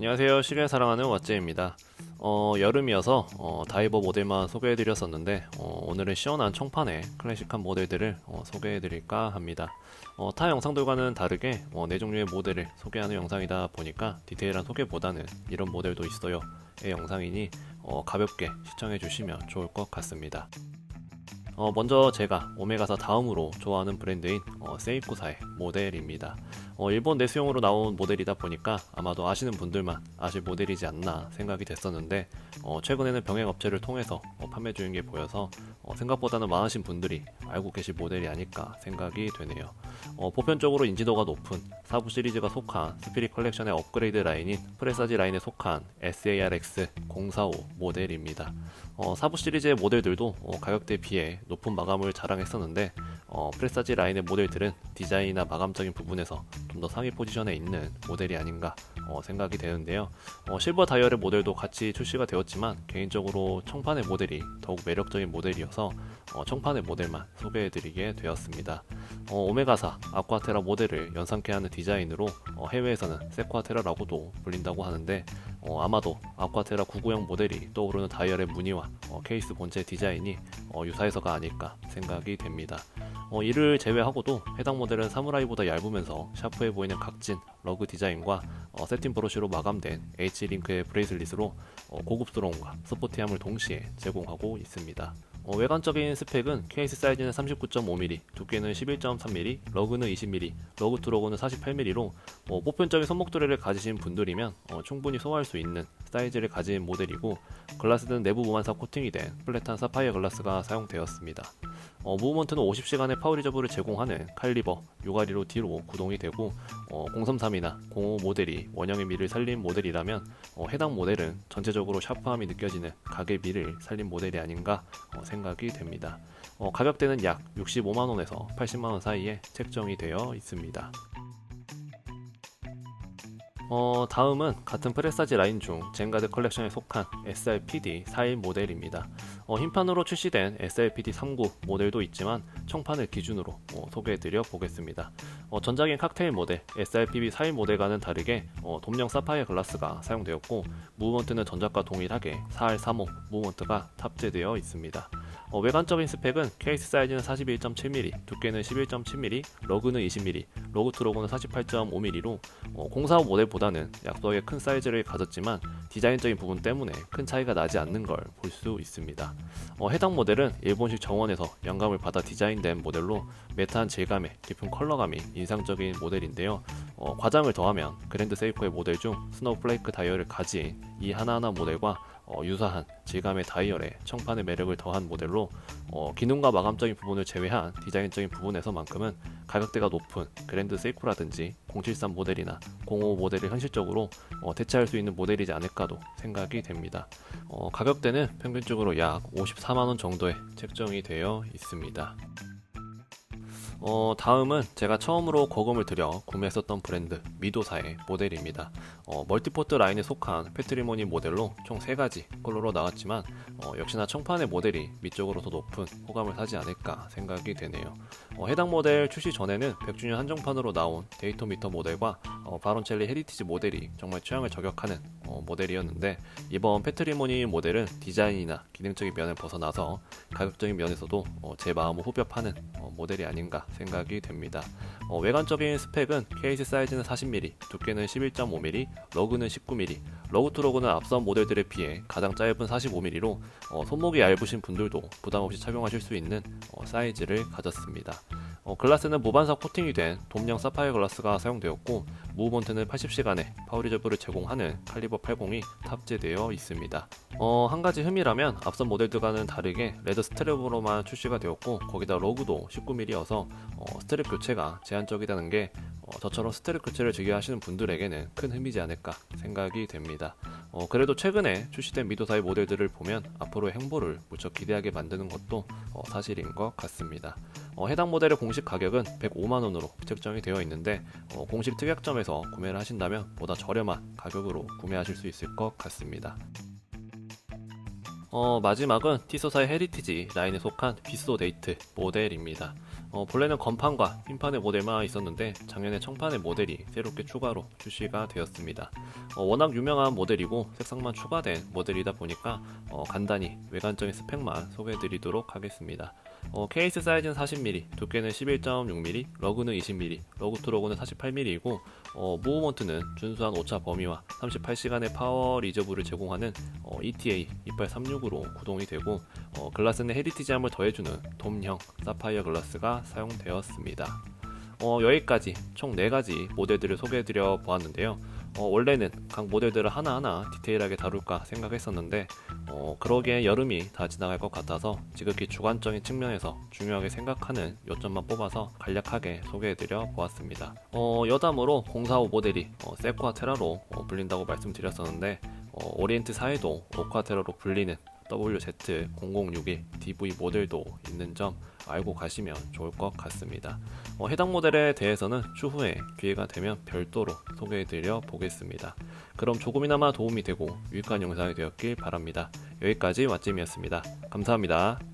안녕하세요. 시리아 사랑하는 왓제입니다. 어, 여름이어서 어, 다이버 모델만 소개해드렸었는데 어, 오늘은 시원한 청판의 클래식한 모델들을 어, 소개해드릴까 합니다. 어, 타 영상들과는 다르게 어, 네 종류의 모델을 소개하는 영상이다 보니까 디테일한 소개보다는 이런 모델도 있어요의 영상이니 어, 가볍게 시청해주시면 좋을 것 같습니다. 어, 먼저 제가 오메가사 다음으로 좋아하는 브랜드인 어, 세이코사의 모델입니다. 어, 일본 내수용으로 나온 모델이다 보니까 아마도 아시는 분들만 아실 모델이지 않나 생각이 됐었는데 어, 최근에는 병행 업체를 통해서 어, 판매 중인 게 보여서 어, 생각보다는 많으신 분들이 알고 계실 모델이 아닐까 생각이 되네요. 어, 보편적으로 인지도가 높은 사부 시리즈가 속한 스피릿 컬렉션의 업그레이드 라인인 프레사지 라인에 속한 SARX 045 모델입니다. 어, 사부 시리즈의 모델들도 어, 가격대에 비해 높은 마감을 자랑했었는데 어, 프레사지 라인의 모델들은 디자인이나 마감적인 부분에서 좀 더 상위 포지션에 있는 모델이 아닌가 어, 생각이 되는데요. 어, 실버 다이얼의 모델도 같이 출시가 되었지만 개인적으로 청판의 모델이 더욱 매력적인 모델이어서 어, 청판의 모델만 소개해드리게 되었습니다. 어, 오메가사 아쿠아테라 모델을 연상케 하는 디자인으로 어, 해외에서는 세쿠아테라라고도 불린다고 하는데 어, 아마도 아쿠아테라 990 모델이 떠오르는 다이얼의 무늬와 어, 케이스 본체 디자인이 어, 유사해서가 아닐까 생각이 됩니다. 어, 이를 제외하고도 해당 모델은 사무라이보다 얇으면서 샤프해 보이는 각진 러그 디자인과 어, 세팅 브러쉬로 마감된 H링크의 브레이슬릿으로 어, 고급스러움과 스포티함을 동시에 제공하고 있습니다. 어, 외관적인 스펙은 케이스 사이즈는 39.5mm, 두께는 11.3mm, 러그는 20mm, 러그 투 러그는 48mm로 어, 보편적인 손목도리를 가지신 분들이면 어, 충분히 소화할 수 있는 사이즈를 가진 모델이고 글라스는 내부 무반사 코팅이 된 플랫한 사파이어 글라스가 사용되었습니다. 어, 무브먼트는 50시간의 파워 리저브를 제공하는 칼리버, 유가리로 뒤로 구동이 되고 어, 033이나 05 모델이 원형의 미를 살린 모델이라면 어, 해당 모델은 전체적으로 샤프함이 느껴지는 각의 미를 살린 모델이 아닌가 어, 생각이 됩니다. 어, 가격대는 약 65만원에서 80만원 사이에 책정이 되어 있습니다. 어, 다음은 같은 프레사지 라인 중 젠가드 컬렉션에 속한 SRPD 4일 모델입니다. 어, 흰판으로 출시된 SRPD 39 모델도 있지만 청판을 기준으로 어, 소개해드려 보겠습니다. 어, 전작인 칵테일 모델 SRPB 4일 모델과는 다르게 어, 돔령 사파이어 글라스가 사용되었고 무브먼트는 전작과 동일하게 4R35 무브먼트가 탑재되어 있습니다. 어, 외관적인 스펙은 케이스 사이즈는 41.7mm, 두께는 11.7mm, 러그는 20mm, 러그 투 러그는 48.5mm로 어, 045 모델보다 는 약속하게 큰 사이즈를 가졌지만 디자인적인 부분 때문에 큰 차이가 나지 않는 걸 볼 수 있습니다. 어, 해당 모델은 일본식 정원에서 영감을 받아 디자인된 모델로 매트한 질감에 깊은 컬러감이 인상적인 모델인데요. 어, 과장을 더하면 그랜드 세이코의 모델 중 스노우 플레이크 다이얼을 가진 이 하나하나 모델과 어, 유사한 질감의 다이얼에 청판의 매력을 더한 모델로 어, 기능과 마감적인 부분을 제외한 디자인적인 부분에서만큼은 가격대가 높은 그랜드 세이코라든지 073 모델이나 05 모델을 현실적으로 어, 대체할 수 있는 모델이지 않을까도 생각이 됩니다. 어, 가격대는 평균적으로 약 54만원 정도에 책정이 되어 있습니다. 어, 다음은 제가 처음으로 거금을 들여 구매했었던 브랜드 미도사의 모델입니다. 어, 멀티포트 라인에 속한 패트리모니 모델로 총 3가지 컬러로 나왔지만 어, 역시나 청판의 모델이 밑쪽으로 더 높은 호감을 사지 않을까 생각이 되네요. 어, 해당 모델 출시 전에는 100주년 한정판으로 나온 데이터미터 모델과 어, 바론첼리 헤리티지 모델이 정말 취향을 저격하는 어, 모델이었는데 이번 패트리모니 모델은 디자인이나 기능적인 면을 벗어나서 가격적인 면에서도 어, 제 마음을 후벼파는 어, 모델이 아닌가 생각이 됩니다. 어, 외관적인 스펙은 케이스 사이즈는 40mm, 두께는 11.5mm, 러그는 19mm, 러그 투 러그는 앞선 모델들에 비해 가장 짧은 45mm로 어, 손목이 얇으신 분들도 부담 없이 착용하실 수 있는 어, 사이즈를 가졌습니다. 어, 글라스는 무반사 코팅이 된 돔령 사파이어 글라스가 사용되었고 무브먼트는 80시간의 파워리저브를 제공하는 칼리버 80이 탑재되어 있습니다. 어, 한 가지 흠이라면 앞선 모델들과는 다르게 레드 스트랩으로만 출시가 되었고 거기다 로그도 19mm여서 어, 스트랩 교체가 제한적이라는 게 어, 저처럼 스트랩 교체를 즐겨 하시는 분들에게는 큰 흠이지 않을까 생각이 됩니다. 어, 그래도 최근에 출시된 미도사의 모델들을 보면 앞으로의 행보를 무척 기대하게 만드는 것도 어, 사실인 것 같습니다. 어, 해당 모델의 공식 가격은 105만원으로 책정이 되어 있는데 어, 공식 특약점에서 구매를 하신다면 보다 저렴한 가격으로 구매하실 수 있을 것 같습니다. 어, 마지막은 티소사의 헤리티지 라인에 속한 비소 데이트 모델입니다. 어, 본래는 건판과 흰판의 모델만 있었는데 작년에 청판의 모델이 새롭게 추가로 출시가 되었습니다. 어, 워낙 유명한 모델이고 색상만 추가된 모델이다 보니까 어, 간단히 외관적인 스펙만 소개해드리도록 하겠습니다. 어, 케이스 사이즈는 40mm, 두께는 11.6mm, 러그는 20mm, 러그 투 러그는 48mm이고 어, 무브먼트는 준수한 오차 범위와 38시간의 파워 리저브를 제공하는 어, ETA 2836으로 구동이 되고 어, 글라스는 헤리티지함을 더해주는 돔형 사파이어 글라스가 사용되었습니다. 어, 여기까지 총 4가지 모델들을 소개해드려 보았는데요. 어, 원래는 각 모델들을 하나하나 디테일하게 다룰까 생각했었는데 어, 그러기엔 여름이 다 지나갈 것 같아서 지극히 주관적인 측면에서 중요하게 생각하는 요점만 뽑아서 간략하게 소개해드려 보았습니다. 어, 여담으로 045 모델이 어, 세코아 테라로 어, 불린다고 말씀드렸었는데 어, 오리엔트 사에도 오카 테라로 불리는 WZ0061 DV 모델도 있는 점 알고 가시면 좋을 것 같습니다. 어, 해당 모델에 대해서는 추후에 기회가 되면 별도로 소개해드려 보겠습니다. 그럼 조금이나마 도움이 되고 유익한 영상이 되었길 바랍니다. 여기까지 왓짐이었습니다. 감사합니다.